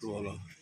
说了。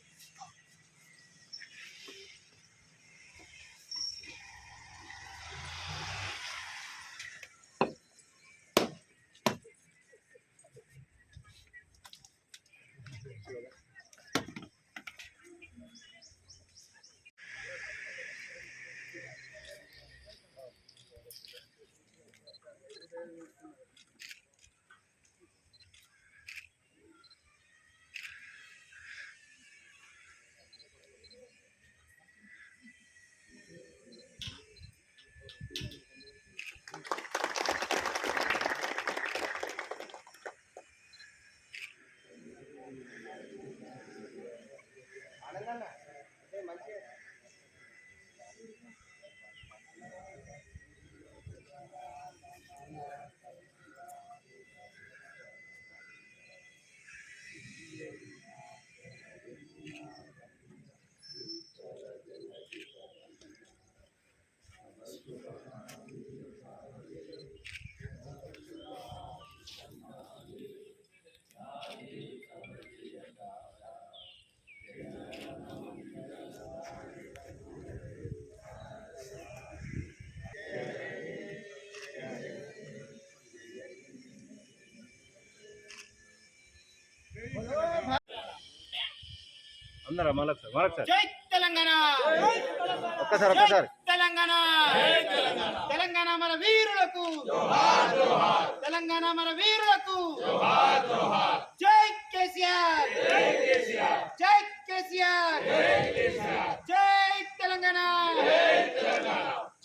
అందరా జై తెలంగాణ! ఒక్కసారి ఒక్కసారి. తెలంగాణ! తెలంగాణ మన వీరులకు! తెలంగాణ మన వీరులకు! జై కేసీఆర్! జై కేసీఆర్! జై తెలంగాణ!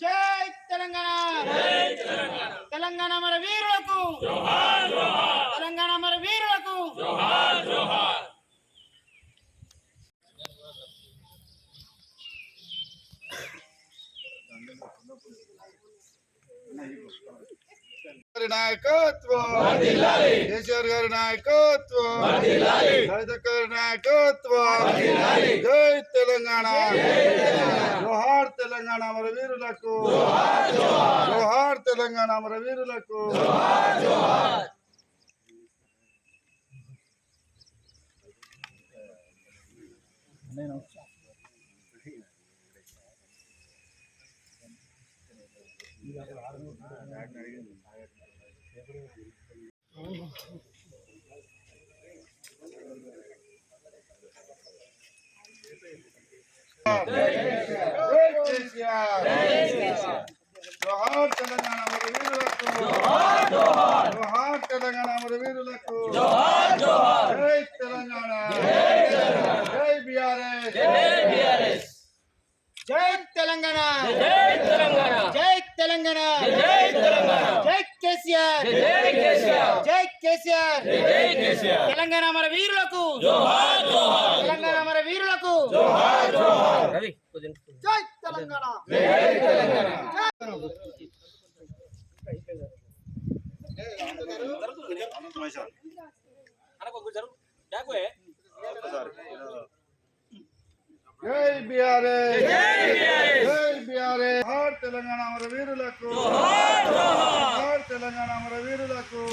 జై తెలంగాణ! తెలంగాణ మన వీరులకు తెలంగాణ మన వీరులకు గారి నాయకత్వం కేసీఆర్ గారి నాయకత్వం లలిత గారి నాయకత్వం జై తెలంగాణ జోహార్ తెలంగాణ అమర వీరులకు జోహార్ తెలంగాణ అమర వీరులకు జై కేసీఆర్ జోహార్ తెలంగాణ మన వీరులకు జోహార్ తెలంగాణ మన వీరులకు జై తెలంగాణ జై బిఆర్ఎస్ జై తెలంగాణ జై తెలంగాణ జై తెలంగాణ జై తెలంగాణ జై కేసీఆర్ జై కేసీఆర్. జై కేసీఆర్. జై కేసీఆర్. తెలంగాణ మన వీరులకు. తెలంగాణ మన వీరులకు. జై తెలంగాణ. జై తెలంగాణ. జై బిఆర్ఎస్. జై బిఆర్ఎస్. తెలంగాణ మన వీరులకు.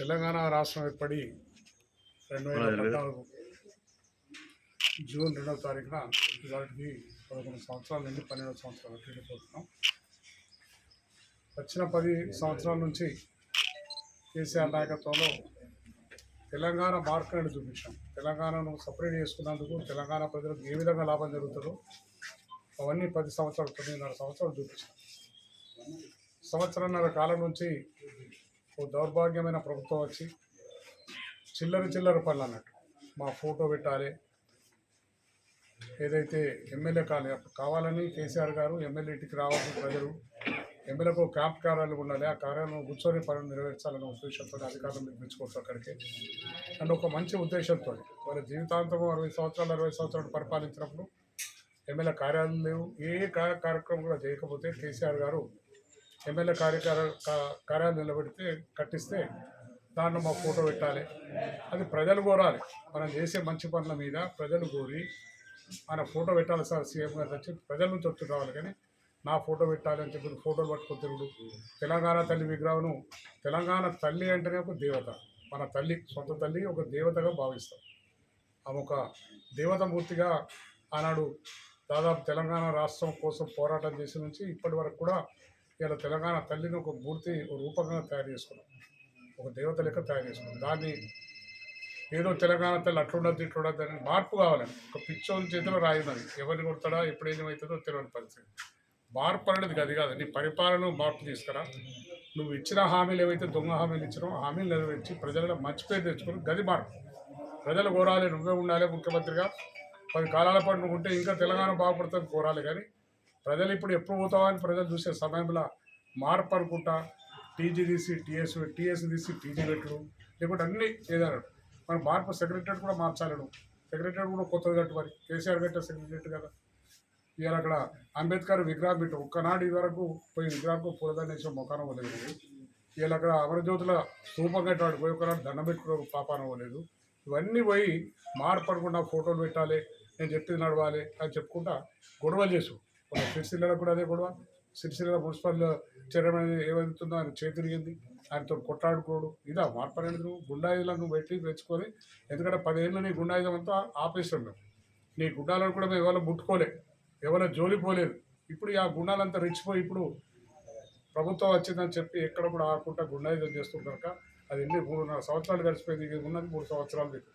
తెలంగాణ రాష్ట్రం ఏర్పడి రెండు వేల పద్నాలుగు జూన్ రెండవ తారీఖున ఇవాటికి పదకొండు సంవత్సరాల నుండి పన్నెండు సంవత్సరాలు వెళ్ళిపోతున్నాం. వచ్చిన పది సంవత్సరాల నుంచి కేసీఆర్ నాయకత్వంలో తెలంగాణ మార్కెట్ చూపించాం. తెలంగాణను సపరేట్ చేసుకున్నందుకు తెలంగాణ ప్రజలకు ఏ విధంగా లాభం జరుగుతుందో అవన్నీ పది సంవత్సరాలు తొమ్మిదిన్నర సంవత్సరాలు చూపించాం. సంవత్సరంన్నర కాలం నుంచి ఓ దౌర్భాగ్యమైన ప్రభుత్వం వచ్చి చిల్లర చిల్లర పనులు అన్నట్టు. మా ఫోటో పెట్టాలి. ఏదైతే ఎమ్మెల్యే కాలే కావాలని కేసీఆర్ గారు ఎమ్మెల్యే ఇంటికి రావాల్సిన ప్రజలు ఎమ్మెల్యేకు క్యాంప్ కార్యాలయం ఉండాలి. ఆ కార్యాలయం కూర్చొని పనులు నెరవేర్చాలనే ఉద్దేశంతో అధికారులు నిర్మించుకోవచ్చు అక్కడికి. అండ్ ఒక మంచి ఉద్దేశంతో మరి జీవితాంతం అరవై సంవత్సరాలు అరవై సంవత్సరాలు పరిపాలించినప్పుడు ఎమ్మెల్యే కార్యాలయం లేవు. ఏ కార్య కార్యక్రమం కూడా చేయకపోతే కేసీఆర్ గారు ఎమ్మెల్యే కార్యకార కార్యాలయం నిలబెడితే కట్టిస్తే దాంట్లో మా ఫోటో పెట్టాలి. అది ప్రజలు కోరాలి. మనం చేసే మంచి పనుల మీద ప్రజలు కోరి మన ఫోటో పెట్టాలి సార్ సీఎం గారు వచ్చి ప్రజల నుంచి వచ్చి రావాలి కానీ నా ఫోటో పెట్టాలి అని చెప్పి ఫోటోలు పట్టుకొని తిరుగుడు. తెలంగాణ తల్లి విగ్రహం తెలంగాణ తల్లి అంటేనే ఒక దేవత. మన తల్లి సొంత తల్లి ఒక దేవతగా భావిస్తాం. ఆమె ఒక దేవత మూర్తిగా ఆనాడు దాదాపు తెలంగాణ రాష్ట్రం కోసం పోరాటం చేసి నుంచి ఇప్పటి వరకు కూడా ఇలా తెలంగాణ తల్లిని ఒక మూర్తి ఒక రూపంగా తయారు చేసుకున్నాం. ఒక దేవత లెక్క తయారు చేసుకున్నాం. దాన్ని ఏదో తెలంగాణ తల్లి అట్లుండద్దు ఇట్లుండద్దు అని మార్పు కావాలని ఒక పిచ్చోని చేతిలో రాయినది ఎవరిని కొడతాడా ఎప్పుడు ఏమవుతుందో తెలియని పరిస్థితి. మార్పు అనేది అది కాదు. నీ పరిపాలన మార్పు తీసుకురా. నువ్వు ఇచ్చిన హామీలు ఏవైతే దొంగ హామీలు ఇచ్చినో హామీలు నెరవేర్చి ప్రజల మంచి పేరు తెచ్చుకుని గది మార్పు ప్రజలు కోరాలి నువ్వే ఉండాలి ముఖ్యమంత్రిగా. పది కాలాల పాటు నువ్వు ఉంటే ఇంకా తెలంగాణ బాగుపడుతుంది కోరాలి కానీ ప్రజలు ఇప్పుడు ఎప్పుడు పోతావా అని ప్రజలు చూసే సమయంలో మార్పు అనుకుంటా. టీజీ తీసి టీఎస్ టీఎస్ తీసి టీజీ పెట్టడు లేకుంటే అన్ని ఏదన్నాడు మన మార్పు సెక్రటరీ కూడా మార్చాలను. నువ్వు కూడా కొత్తది కట్టు మరి. కేసీఆర్ కట్టే సెక్రటరీ కదా. ఇవాళ అక్కడ అంబేద్కర్ విగ్రహం పెట్టు. ఒక్కనాడు ఇది వరకు పోయి విగ్రహంకు పూలదాన్ని వేసిన మొఖానం అవ్వలేదు ఇవాళ అక్కడ అమరజ్యోతుల స్థూపం కట్టాడు. పోయి ఒకనాడు దండం పెట్టుకున్న పాపానం అవ్వలేదు ఇవన్నీ పోయి మార్పడకుండా ఫోటోలు పెట్టాలి. నేను చెప్పింది నడవాలి అని చెప్పుకుంటా గొడవలు చేసు. సిరిసిల్లలో కూడా అదే గొడవ. సిరిసిల్ల మున్సిపల్ చైర్మన్ ఏమవుతుందో ఆయన చేతిరిగింది ఆయనతో కొట్లాడుకోడు. ఇదా మార్పు అనేది నువ్వు పెట్టి తెచ్చుకొని ఎందుకంటే పదేళ్ళు నీ గుండాయుధం అంతా ఆపేసాం నీ గుండాలను కూడా మేము ఎవరో ముట్టుకోలే ఎవరో జోలి పోలేదు. ఇప్పుడు ఆ గుండాలంతా రెచ్చిపోయి ఇప్పుడు ప్రభుత్వం వచ్చిందని చెప్పి ఎక్కడ కూడా ఆకుండా గుండాయుధం చేస్తుంటారు అది ఎన్ని మూడున్నర సంవత్సరాలు గడిచిపోయింది ఇది ఉన్నది మూడు సంవత్సరాలు మీకు.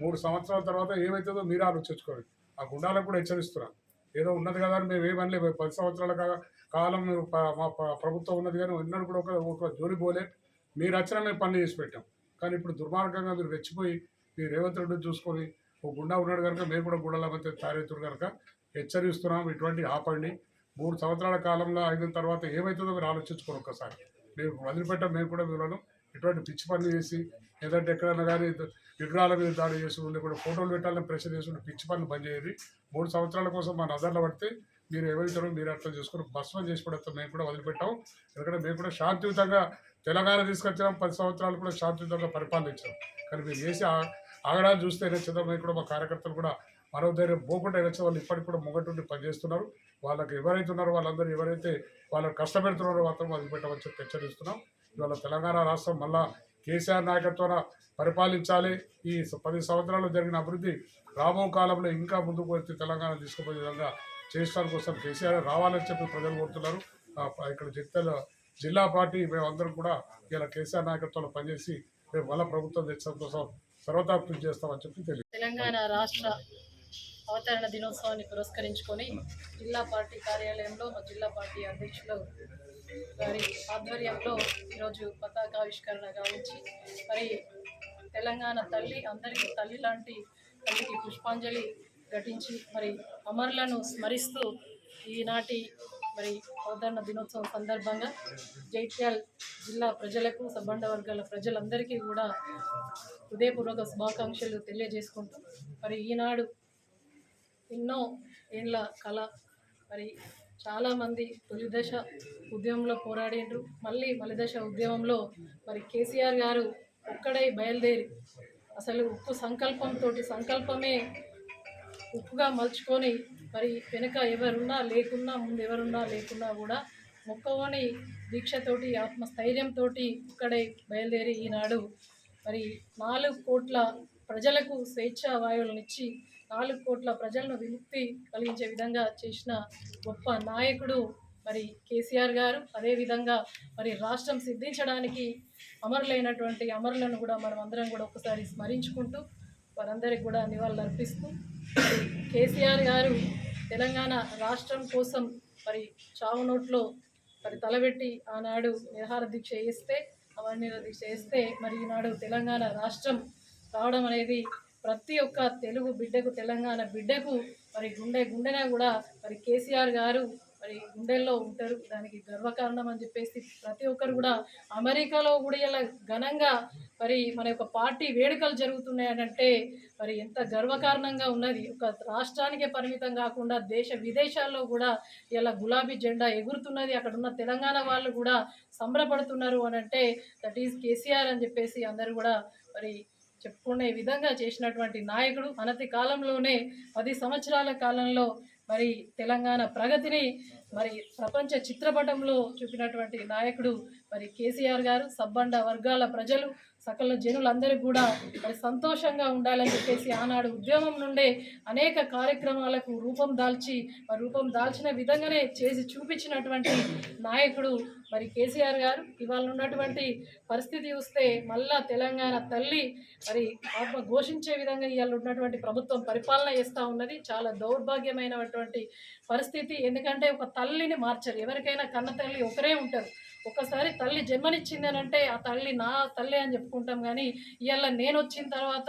మూడు సంవత్సరాల తర్వాత ఏమవుతుందో మీరు ఆలోచించుకోండి. ఆ గుండాలకు కూడా హెచ్చరిస్తున్నాను. ఏదో ఉన్నది కదా అని మేము ఏమనలేదు పది సంవత్సరాల కా- కాలం మేము మా ప్రభుత్వం ఉన్నది కానీ ఎన్నడూ కూడా ఒక ఒక జోలి పోలే. మీరు వచ్చినా మేము పనులు చేసి పెట్టాం. కానీ ఇప్పుడు దుర్మార్గంగా మీరు రెచ్చిపోయి మీరు రేవంత్ రెడ్డి చూసుకొని ఒక గుండా ఉన్నాడు కనుక మేము కూడా గుండెల మధ్య తయారవుతారు కనుక హెచ్చరిస్తున్నాం ఇటువంటి ఆపండి. మూడు సంవత్సరాల కాలంలో అయిన తర్వాత ఏమవుతుందో మీరు ఆలోచించుకోరు ఒక్కసారి. మేము వదిలిపెట్టాం మేము కూడా వివరణం ఇటువంటి పిచ్చి పనులు చేసి ఏదంటే ఎక్కడైనా కానీ విగ్రహాల మీద దాడి చేసి ఉండి కూడా ఫోటోలు పెట్టాలని ప్రెషర్ చేసి పిచ్చి పనులు బంద్ చేయాలి మూడు సంవత్సరాల కోసం మా నజర్లో పడితే మీరు ఏమవుతారో మీరు అర్థం చేసుకుని భస్మం చేసి పడతాం మేము కూడా వదిలిపెట్టాం. ఎందుకంటే మేము కూడా శాంతియుతంగా తెలంగాణ తీసుకొచ్చాం పది సంవత్సరాలు కూడా శాంతియుతంగా పరిపాలించాం. కానీ మీరు చేసి ఆ- ఆగడాలు చూస్తే నచ్చడం మేము కూడా మా కార్యకర్తలు కూడా మనోధైర్యం పోకుండా నచ్చిన వాళ్ళు ఇప్పటికి కూడా మొగటుండి పనిచేస్తున్నారు. వాళ్ళకి ఎవరైతే ఉన్నారో వాళ్ళందరూ ఎవరైతే వాళ్ళకి కష్టపెడుతున్నారో మాత్రం వదిలిపెట్టమని చెప్పి హెచ్చరిస్తున్నాం. ఇవాళ తెలంగాణ రాష్ట్రం మళ్ళా కేసీఆర్ నాయకత్వాన పరిపాలించాలి. ఈ పది సంవత్సరాలు జరిగిన అభివృద్ధి రాబో కాలంలో ఇంకా ముందుకు వచ్చి తెలంగాణ తీసుకుపోయే విధంగా చేయడానికి కోసం కేసీఆర్ రావాలని చెప్పి ప్రజలు కోరుతున్నారు. ఇక్కడ జగిత్యాల జిల్లా పార్టీ మేమందరం కూడా ఇలా కేసీఆర్ నాయకత్వంలో పనిచేసి మేము మళ్ళీ ప్రభుత్వం తెచ్చడం కోసం సర్వతా కృషి చేస్తామని చెప్పి తెలియదు తెలంగాణ రాష్ట్ర అవతరణ దినోత్సవాన్ని పురస్కరించుకొని జిల్లా పార్టీ కార్యాలయంలో మా జిల్లా పార్టీ అధ్యక్షులు గారి ఆధ్వర్యంలో ఈరోజు పతాకావిష్కరణ గావించి మరి తెలంగాణ తల్లి అందరికీ తల్లి లాంటి తల్లికి పుష్పాంజలి ఘటించి మరి అమరులను స్మరిస్తూ ఈనాటి మరి అవతరణ దినోత్సవం సందర్భంగా జైత్యాల్ జిల్లా ప్రజలకు సబ్బండ వర్గాల ప్రజలందరికీ కూడా హృదయపూర్వక శుభాకాంక్షలు తెలియజేసుకుంటూ మరి ఈనాడు ఎన్నో ఏళ్ళ కళ మరి చాలామంది తొలి దశ ఉద్యమంలో పోరాడిండ్రు మళ్ళీ మలిదశ ఉద్యమంలో మరి కేసీఆర్ గారు ఒక్కడై బయలుదేరి అసలు ఉప్పు సంకల్పంతో సంకల్పమే ఉప్పుగా మలుచుకొని మరి వెనుక ఎవరున్నా లేకున్నా ముందు ఎవరున్నా లేకున్నా కూడా మొక్కవని దీక్షతోటి ఆత్మస్థైర్యంతో ఇక్కడే బయలుదేరి ఈనాడు మరి నాలుగు కోట్ల ప్రజలకు స్వేచ్ఛ వాయువులనిచ్చి నాలుగు కోట్ల ప్రజలను విముక్తి కలిగించే విధంగా చేసిన గొప్ప నాయకుడు మరి కేసీఆర్ గారు. అదేవిధంగా మరి రాష్ట్రం సిద్ధించడానికి అమరులైనటువంటి అమరులను కూడా మనం అందరం కూడా ఒకసారి స్మరించుకుంటూ వారందరికి కూడా నివాళులు అర్పిస్తూ కేసీఆర్ గారు తెలంగాణ రాష్ట్రం కోసం మరి చావు నోట్లో మరి తలబెట్టి ఆనాడు నిరహార దీక్ష చేస్తే అవన్నీ దీక్ష చేస్తే మరి ఈనాడు తెలంగాణ రాష్ట్రం రావడం అనేది ప్రతి ఒక్క తెలుగు బిడ్డకు తెలంగాణ బిడ్డకు మరి గుండె గుండెన కూడా మరి కేసీఆర్ గారు మరి గుండెల్లో ఉంటారు. దానికి గర్వకారణం అని చెప్పేసి ప్రతి ఒక్కరు కూడా అమెరికాలో కూడా ఇలా ఘనంగా మరి మన యొక్క పార్టీ వేడుకలు జరుగుతున్నాయనంటే మరి ఎంత గర్వకారణంగా ఉన్నది. ఒక రాష్ట్రానికే పరిమితం కాకుండా దేశ విదేశాల్లో కూడా ఇలా గులాబీ జెండా ఎగురుతున్నది. అక్కడ ఉన్న తెలంగాణ వాళ్ళు కూడా సంబరపడుతున్నారు అని అంటే దట్ ఈజ్ కేసీఆర్ అని చెప్పేసి అందరూ కూడా మరి చెప్పుకునే విధంగా చేసినటువంటి నాయకుడు అనతి కాలంలోనే పది సంవత్సరాల కాలంలో మరి తెలంగాణ ప్రగతిని మరి ప్రపంచ చిత్రపటంలో చూపినటువంటి నాయకుడు మరి కేసీఆర్ గారు సబ్బండ వర్గాల ప్రజలు సకల జనులందరికీ కూడా మరి సంతోషంగా ఉండాలని చెప్పేసి ఆనాడు ఉద్యమం నుండే అనేక కార్యక్రమాలకు రూపం దాల్చి మరి రూపం దాల్చిన విధంగానే చేసి చూపించినటువంటి నాయకుడు మరి కేసీఆర్ గారు. ఇవాళ ఉన్నటువంటి పరిస్థితి చూస్తే మళ్ళా తెలంగాణ తల్లి మరి ఆత్మ ఘోషించే విధంగా ఇవాళ ఉన్నటువంటి ప్రభుత్వం పరిపాలన చేస్తూ ఉన్నది. చాలా దౌర్భాగ్యమైనటువంటి పరిస్థితి. ఎందుకంటే ఒక తల్లిని మార్చరు. ఎవరికైనా కన్న తల్లి ఒకరే ఉంటారు. ఒకసారి తల్లి జన్మనిచ్చింది అని అంటే ఆ తల్లి నా తల్లి అని చెప్పుకుంటాం కానీ ఇవాళ నేను వచ్చిన తర్వాత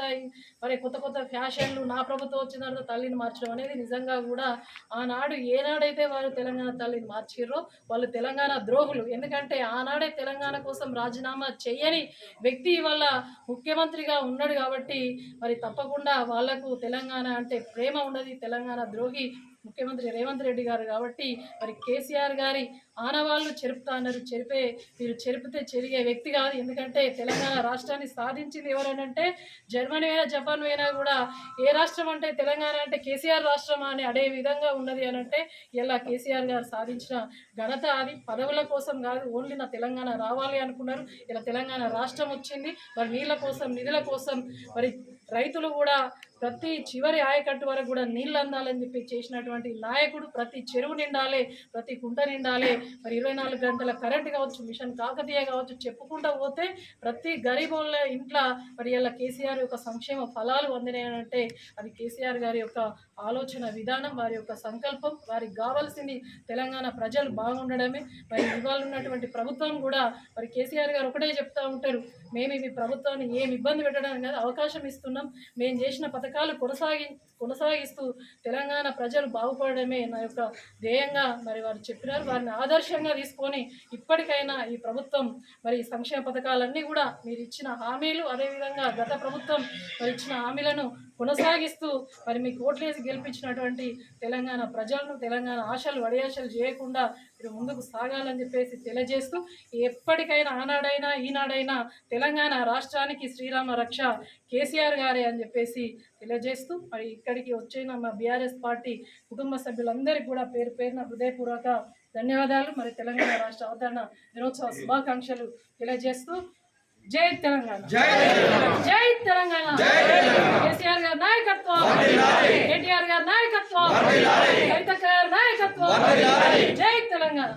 మరి కొత్త కొత్త ఫ్యాషన్లు నా ప్రభుత్వం వచ్చిన తర్వాత తల్లిని మార్చడం అనేది నిజంగా కూడా ఆనాడు ఏనాడైతే వారు తెలంగాణ తల్లిని మార్చిర్రో వాళ్ళు తెలంగాణ ద్రోహులు. ఎందుకంటే ఆనాడే తెలంగాణ కోసం రాజీనామా చేయని వ్యక్తి ఇవాళ ముఖ్యమంత్రిగా ఉన్నాడు కాబట్టి మరి తప్పకుండా వాళ్ళకు తెలంగాణ అంటే ప్రేమ ఉన్నది తెలంగాణ ద్రోహి ముఖ్యమంత్రి రేవంత్ రెడ్డి గారు కాబట్టి మరి కేసీఆర్ గారి ఆనవాళ్ళు చెరుపుతా అన్నారు. చెరిపే మీరు చెరిపితే చెరిగే వ్యక్తి కాదు. ఎందుకంటే తెలంగాణ రాష్ట్రాన్ని సాధించింది ఎవరనంటే జర్మనీ అయినా జపాన్ అయినా కూడా ఏ రాష్ట్రం అంటే తెలంగాణ అంటే కేసీఆర్ రాష్ట్రమా అని అడే విధంగా ఉన్నది అని అంటే ఇలా కేసీఆర్ గారు సాధించిన ఘనత అది? పదవుల కోసం కాదు ఓన్లీ నా తెలంగాణ రావాలి అనుకున్నారు. ఇలా తెలంగాణ రాష్ట్రం వచ్చింది. మరి నీళ్ళ కోసం నిధుల కోసం మరి రైతులు కూడా ప్రతి చివరి ఆయకట్టు వరకు కూడా నీళ్ళు అందాలని చెప్పి చేసినటువంటి నాయకుడు ప్రతి చెరువు నిండాలి ప్రతి కుంట నిండాలి మరి ఇరవై నాలుగు గంటల కరెంట్ కావచ్చు మిషన్ కాకతీయ కావచ్చు చెప్పుకుంటూ పోతే ప్రతి గరీబుల ఇంట్లో మరి ఇలా కేసీఆర్ యొక్క సంక్షేమ ఫలాలు అందినాయంటే అది కేసీఆర్ గారి యొక్క ఆలోచన విధానం వారి యొక్క సంకల్పం వారికి కావాల్సింది తెలంగాణ ప్రజలు బాగుండడమే. మరి ఇవాళ ఉన్నటువంటి ప్రభుత్వం కూడా మరి కేసీఆర్ గారు ఒకటే చెప్తా ఉంటారు మేము ఇవి ప్రభుత్వాన్ని ఏమి ఇబ్బంది పెట్టడానికి కాదు అవకాశం ఇస్తున్నాం. మేము చేసిన పథకాలు కొనసాగి కొనసాగిస్తూ తెలంగాణ ప్రజలు బాగుపడడమే. నా యొక్క ధ్యేయంగా మరి వారు చెప్పినారు. వారిని ఆదర్శంగా తీసుకొని ఇప్పటికైనా ఈ ప్రభుత్వం మరి సంక్షేమ పథకాలన్నీ కూడా మీరు ఇచ్చిన హామీలు అదేవిధంగా గత ప్రభుత్వం మరి ఇచ్చిన హామీలను కొనసాగిస్తూ మరి మీకు ఓట్లేసి గెలిపించినటువంటి తెలంగాణ ప్రజలను తెలంగాణ ఆశలు వడియాశలు చేయకుండా మీరు ముందుకు సాగాలని చెప్పేసి తెలియజేస్తూ ఎప్పటికైనా ఆనాడైనా ఈనాడైనా తెలంగాణ రాష్ట్రానికి శ్రీరామ రక్ష కేసీఆర్ గారే అని చెప్పేసి తెలియజేస్తూ మరి ఇక్కడికి వచ్చిన మా బీఆర్ఎస్ పార్టీ కుటుంబ సభ్యులందరికీ కూడా పేరు పేరున హృదయపూర్వక ధన్యవాదాలు. మరి తెలంగాణ రాష్ట్ర అవతరణ దినోత్సవ శుభాకాంక్షలు తెలియజేస్తూ జై తెలంగాణ. జై తెలంగాణ. కేసీఆర్ గారి నాయకత్వం. కేటీఆర్ గారి నాయకత్వం. కవితక్క గారి నాయకత్వం. జై తెలంగాణ.